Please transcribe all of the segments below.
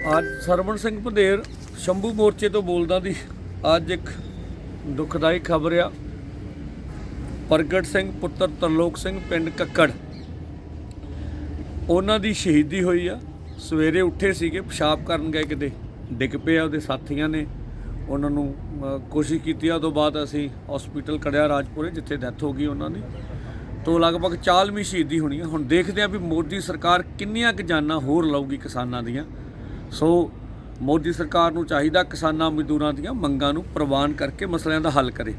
ਅੱਜ ਸਰਵਣ ਸਿੰਘ ਪੰਧੇਰ ਸ਼ੰਭੂ ਮੋਰਚੇ ਤੋਂ ਬੋਲਦਾ ਦੀ ਅੱਜ ਇੱਕ ਦੁਖਦਾਈ ਖਬਰ ਆ। ਪ੍ਰਗਟ ਸਿੰਘ, ਪੁੱਤਰ ਤਰਲੋਕ ਸਿੰਘ, ਪਿੰਡ ਕੱਕੜ। ਉਹਨਾਂ ਦੀ ਸ਼ਹੀਦੀ ਹੋਈ ਆ। ਸਵੇਰੇ ਉੱਠੇ ਸੀਗੇ, ਪਿਸ਼ਾਬ ਕਰਨ ਗਏ ਕਿਤੇ। ਡਿੱਗ ਪਏ ਆ ਉਹਦੇ ਸਾਥੀਆਂ ਨੇ। ਉਹਨਾਂ ਨੂੰ ਕੋਸ਼ਿਸ਼ ਕੀਤੀ ਆ। ਤੋਂ ਬਾਅਦ ਅਸੀਂ ਹਸਪੀਟਲ ਕੜਿਆ ਰਾਜਪੁਰੇ, ਜਿੱਥੇ ਡੈਥ ਹੋ ਗਈ ਉਹਨਾਂ ਦੀ। ਤੋਂ ਲਗਭਗ 40ਵੀਂ ਸ਼ਹੀਦੀ ਹੋਣੀ ਆ। ਹੁਣ ਦੇਖਦੇ ਆ ਵੀ ਮੋਦੀ ਸਰਕਾਰ ਕਿੰਨੀਆਂ ਕੁ ਜਾਨਾਂ ਹੋਰ ਲਊਗੀ ਕਿਸਾਨਾਂ ਦੀਆਂ। ਸੋ ਮੋਦੀ ਸਰਕਾਰ ਨੂੰ ਚਾਹੀਦਾ ਕਿਸਾਨਾਂ ਮਜ਼ਦੂਰਾਂ ਦੀਆਂ ਮੰਗਾਂ ਨੂੰ ਪ੍ਰਵਾਨ ਕਰਕੇ ਮਸਲਿਆਂ ਦਾ ਹੱਲ ਕਰੇ।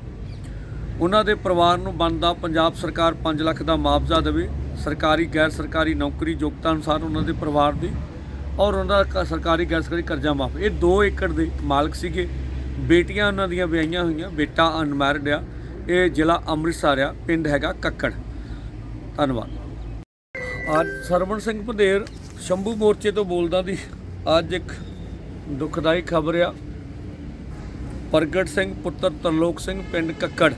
ਉਹਨਾਂ ਦੇ ਪਰਿਵਾਰ ਨੂੰ ਬਣਦਾ ਪੰਜਾਬ ਸਰਕਾਰ 5 ਲੱਖ ਦਾ ਮੁਆਵਜ਼ਾ ਦੇਵੇ। ਸਰਕਾਰੀ ਗੈਰ ਸਰਕਾਰੀ ਨੌਕਰੀ ਯੋਗਤਾ ਅਨੁਸਾਰ ਉਹਨਾਂ ਦੇ ਪਰਿਵਾਰ ਦੀ ਔਰ ਉਹਨਾਂ ਦਾ ਸਰਕਾਰੀ ਗੈਰ ਸਰਕਾਰੀ ਕਰਜ਼ਾ ਮਾਫ। ਇਹ 2 ਏਕੜ ਦੇ ਮਾਲਕ ਸੀਗੇ। ਬੇਟੀਆਂ ਉਹਨਾਂ ਦੀਆਂ ਵਿਆਹੀਆਂ ਹੋਈਆਂ। ਬੇਟਾ ਅਨਮੈਰਿਡ ਆ। ਇਹ ਜ਼ਿਲ੍ਹਾ ਅੰਮ੍ਰਿਤਸਰ ਆ। ਪਿੰਡ ਹੈਗਾ ਕੱਕੜ। ਧੰਨਵਾਦ। ਅੱਜ ਸਰਵਣ ਸਿੰਘ ਪੰਧੇਰ ਸ਼ੰਭੂ ਮੋਰਚੇ ਤੋਂ ਬੋਲਦਾ ਦੀ ਅੱਜ ਇੱਕ ਦੁਖਦਾਈ ਖਬਰ ਆ। ਪ੍ਰਗਟ ਸਿੰਘ ਪੁੱਤਰ ਤਰਲੋਕ ਸਿੰਘ, ਪਿੰਡ ਕੱਕੜ।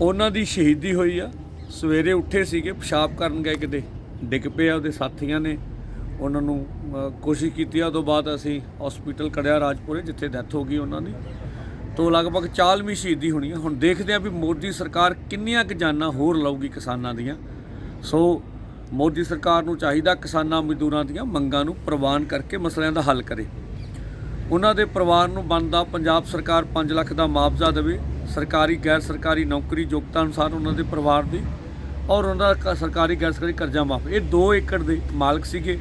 ਉਹਨਾਂ ਦੀ ਸ਼ਹੀਦੀ ਹੋਈ ਆ। ਸਵੇਰੇ ਉੱਠੇ ਸੀਗੇ, ਪਿਸ਼ਾਬ ਕਰਨ ਗਏ ਕਿਤੇ। ਡਿੱਗ ਪਿਆ ਉਹਦੇ ਸਾਥੀਆਂ ਨੇ। ਉਹਨਾਂ ਨੂੰ ਕੋਸ਼ਿਸ਼ ਕੀਤੀ ਆ। ਤੋਂ ਬਾਅਦ ਅਸੀਂ ਹਸਪੀਟਲ ਕੜਿਆ ਰਾਜਪੁਰੇ, ਜਿੱਥੇ ਡੈਥ ਹੋ ਗਈ ਉਹਨਾਂ ਦੀ। ਤੋਂ ਲਗਭਗ 40ਵੀਂ ਸ਼ਹੀਦੀ ਹੋਣੀ ਆ। ਹੁਣ ਦੇਖਦੇ ਆ ਵੀ ਮੋਦੀ ਸਰਕਾਰ ਕਿੰਨੀਆਂ ਕੁ ਜਾਨਾਂ ਹੋਰ ਲਊਗੀ ਕਿਸਾਨਾਂ ਦੀਆਂ। ਸੋ ਮੋਦੀ ਸਰਕਾਰ ਨੂੰ ਚਾਹੀਦਾ ਕਿਸਾਨਾਂ ਮਜ਼ਦੂਰਾਂ ਦੀਆਂ ਮੰਗਾਂ ਨੂੰ ਪ੍ਰਵਾਨ ਕਰਕੇ ਮਸਲਿਆਂ ਦਾ ਹੱਲ ਕਰੇ। ਉਹਨਾਂ ਦੇ ਪਰਿਵਾਰ ਨੂੰ ਬਣਦਾ ਪੰਜਾਬ ਸਰਕਾਰ 5 ਲੱਖ ਦਾ ਮੁਆਵਜ਼ਾ ਦੇਵੇ। ਸਰਕਾਰੀ, ਗੈਰ ਸਰਕਾਰੀ ਨੌਕਰੀ ਯੋਗਤਾ ਅਨੁਸਾਰ ਉਹਨਾਂ ਦੇ ਪਰਿਵਾਰ ਦੀ ਔਰ ਉਹਨਾਂ ਦਾ ਸਰਕਾਰੀ, ਗੈਰ ਸਰਕਾਰੀ ਕਰਜ਼ਾ ਮਾਫ। ਇਹ 2 ਏਕੜ ਦੇ ਮਾਲਕ ਸੀਗੇ।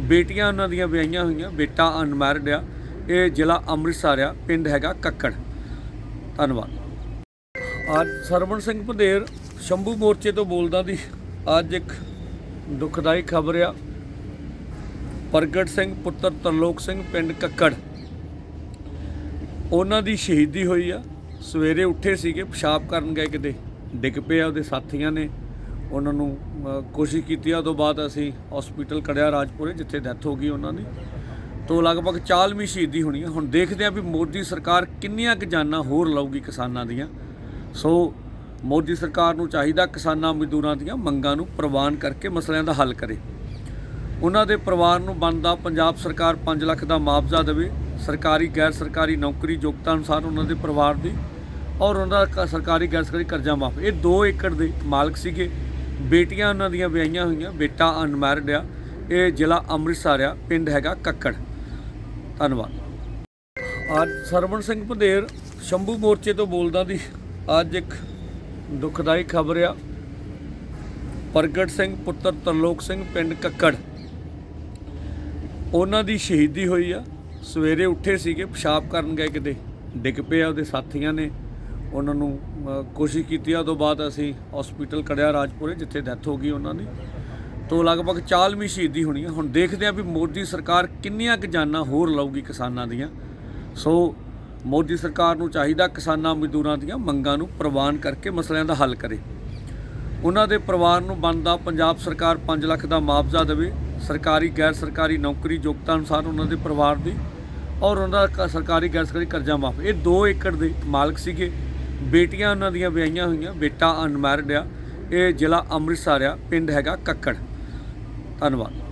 ਬੇਟੀਆਂ ਉਹਨਾਂ ਦੀਆਂ ਵਿਆਹੀਆਂ ਹੋਈਆਂ। ਬੇਟਾ ਅਨਮੈਰਿਡ ਆ। ਇਹ ਜ਼ਿਲ੍ਹਾ ਅੰਮ੍ਰਿਤਸਰ ਆ। ਪਿੰਡ ਹੈਗਾ ਕੱਕੜ। ਧੰਨਵਾਦ। ਅੱਜ ਸਰਵਣ ਸਿੰਘ ਪੰਧੇਰ ਸ਼ੰਭੂ ਮੋਰਚੇ ਤੋਂ ਬੋਲਦਾ ਦੀ ਅੱਜ ਇੱਕ ਦੁਖਦਾਈ ਖਬਰ ਆ। ਪ੍ਰਗਟ ਸਿੰਘ, ਪੁੱਤਰ ਤਰਲੋਕ ਸਿੰਘ, ਪਿੰਡ ਕੱਕੜ। ਉਹਨਾਂ ਦੀ ਸ਼ਹੀਦੀ ਹੋਈ ਆ। ਸਵੇਰੇ ਉੱਠੇ ਸੀਗੇ, ਪਿਸ਼ਾਬ ਕਰਨ ਗਏ ਕਿਤੇ। ਡਿੱਗ ਪਿਆ ਉਹਦੇ ਸਾਥੀਆਂ ਨੇ। ਉਹਨਾਂ ਨੂੰ ਕੋਸ਼ਿਸ਼ ਕੀਤੀ ਆ। ਤੋਂ ਬਾਅਦ ਅਸੀਂ ਹਸਪੀਟਲ ਕੜਿਆ ਰਾਜਪੁਰੇ, ਜਿੱਥੇ ਡੈਥ ਹੋ ਗਈ ਉਹਨਾਂ ਦੀ। ਤੋਂ ਲਗਭਗ 40ਵੀਂ ਸ਼ਹੀਦੀ ਹੋਣੀ ਆ। ਹੁਣ ਦੇਖਦੇ ਆ ਵੀ ਮੋਦੀ ਸਰਕਾਰ ਕਿੰਨੀਆਂ ਕੁ ਜਾਨਾਂ ਹੋਰ ਲਊਗੀ ਕਿਸਾਨਾਂ ਦੀਆਂ। ਸੋ ਮੋਦੀ ਸਰਕਾਰ ਨੂੰ ਚਾਹੀਦਾ ਕਿਸਾਨਾਂ ਮਜ਼ਦੂਰਾਂ ਦੀਆਂ ਮੰਗਾਂ ਨੂੰ ਪ੍ਰਵਾਨ ਕਰਕੇ ਮਸਲਿਆਂ ਦਾ ਹੱਲ ਕਰੇ। ਉਹਨਾਂ ਦੇ ਪਰਿਵਾਰ ਨੂੰ ਬਣਦਾ ਪੰਜਾਬ ਸਰਕਾਰ 5 ਲੱਖ ਦਾ ਮੁਆਵਜ਼ਾ ਦੇਵੇ। ਸਰਕਾਰੀ, ਗੈਰ ਸਰਕਾਰੀ ਨੌਕਰੀ ਯੋਗਤਾ ਅਨੁਸਾਰ ਉਹਨਾਂ ਦੇ ਪਰਿਵਾਰ ਦੀ ਔਰ ਉਹਨਾਂ ਦਾ ਸਰਕਾਰੀ, ਗੈਰ ਸਰਕਾਰੀ ਕਰਜ਼ਾ ਮਾਫ। ਇਹ 2 ਏਕੜ ਦੇ ਮਾਲਕ ਸੀਗੇ। ਬੇਟੀਆਂ ਉਹਨਾਂ ਦੀਆਂ ਵਿਆਹੀਆਂ ਹੋਈਆਂ। ਬੇਟਾ ਅਨਮੈਰਿਡ ਆ। ਇਹ ਜ਼ਿਲ੍ਹਾ ਅੰਮ੍ਰਿਤਸਰ ਆ। ਪਿੰਡ ਹੈਗਾ ਕੱਕੜ। ਧੰਨਵਾਦ। ਅੱਜ ਸਰਵਣ ਸਿੰਘ ਭਦੇਰ ਸ਼ੰਭੂ ਮੋਰਚੇ ਤੋਂ ਬੋਲਦਾ ਦੀ ਅੱਜ ਇੱਕ ਦੁਖਦਾਈ ਖਬਰ ਆ। ਪ੍ਰਗਟ ਸਿੰਘ, ਪੁੱਤਰ ਤਰਲੋਕ ਸਿੰਘ, ਪਿੰਡ ਕੱਕੜ। ਉਹਨਾਂ ਦੀ ਸ਼ਹੀਦੀ ਹੋਈ ਆ। ਸਵੇਰੇ ਉੱਠੇ ਸੀਗੇ, ਪਿਸ਼ਾਬ ਕਰਨ ਗਏ ਕਿਤੇ। ਡਿੱਗ ਪਿਆ ਉਹਦੇ ਸਾਥੀਆਂ ਨੇ। ਉਹਨਾਂ ਨੂੰ ਕੋਸ਼ਿਸ਼ ਕੀਤੀ ਆ। ਤੋਂ ਬਾਅਦ ਅਸੀਂ ਹਸਪੀਟਲ ਕੜਿਆ ਰਾਜਪੁਰੇ, ਜਿੱਥੇ ਡੈਥ ਹੋ ਗਈ ਉਹਨਾਂ ਦੀ। ਤੋਂ ਲਗਭਗ 40ਵੀਂ ਸ਼ਹੀਦੀ ਹੋਣੀ ਆ। ਹੁਣ ਦੇਖਦੇ ਆ ਵੀ ਮੋਦੀ ਸਰਕਾਰ ਕਿੰਨੀਆਂ ਕੁ ਜਾਨਾਂ ਹੋਰ ਲਊਗੀ ਕਿਸਾਨਾਂ ਦੀਆਂ। ਸੋ ਮੋਦੀ ਸਰਕਾਰ ਨੂੰ ਚਾਹੀਦਾ ਕਿਸਾਨਾਂ ਮਜ਼ਦੂਰਾਂ ਦੀਆਂ ਮੰਗਾਂ ਨੂੰ ਪ੍ਰਵਾਨ ਕਰਕੇ ਮਸਲਿਆਂ ਦਾ ਹੱਲ ਕਰੇ। ਉਹਨਾਂ ਦੇ ਪਰਿਵਾਰ ਨੂੰ ਬਣਦਾ ਪੰਜਾਬ ਸਰਕਾਰ 5 ਲੱਖ ਦਾ ਮੁਆਵਜ਼ਾ ਦੇਵੇ। ਸਰਕਾਰੀ, ਗੈਰ ਸਰਕਾਰੀ ਨੌਕਰੀ ਯੋਗਤਾ ਅਨੁਸਾਰ ਉਹਨਾਂ ਦੇ ਪਰਿਵਾਰ ਦੀ ਔਰ ਉਹਨਾਂ ਦਾ ਸਰਕਾਰੀ, ਗੈਰ ਸਰਕਾਰੀ ਕਰਜ਼ਾ ਮਾਫ ਇਹ 2 ਏਕੜ ਦੇ ਮਾਲਕ ਸੀਗੇ। ਬੇਟੀਆਂ ਉਹਨਾਂ ਦੀਆਂ ਵਿਆਹੀਆਂ ਹੋਈਆਂ। ਬੇਟਾ ਅਨਮੈਰਿਡ ਆ। ਇਹ ਜ਼ਿਲ੍ਹਾ ਅੰਮ੍ਰਿਤਸਰ ਆ। ਪਿੰਡ ਹੈਗਾ ਕੱਕੜ। ਧੰਨਵਾਦ।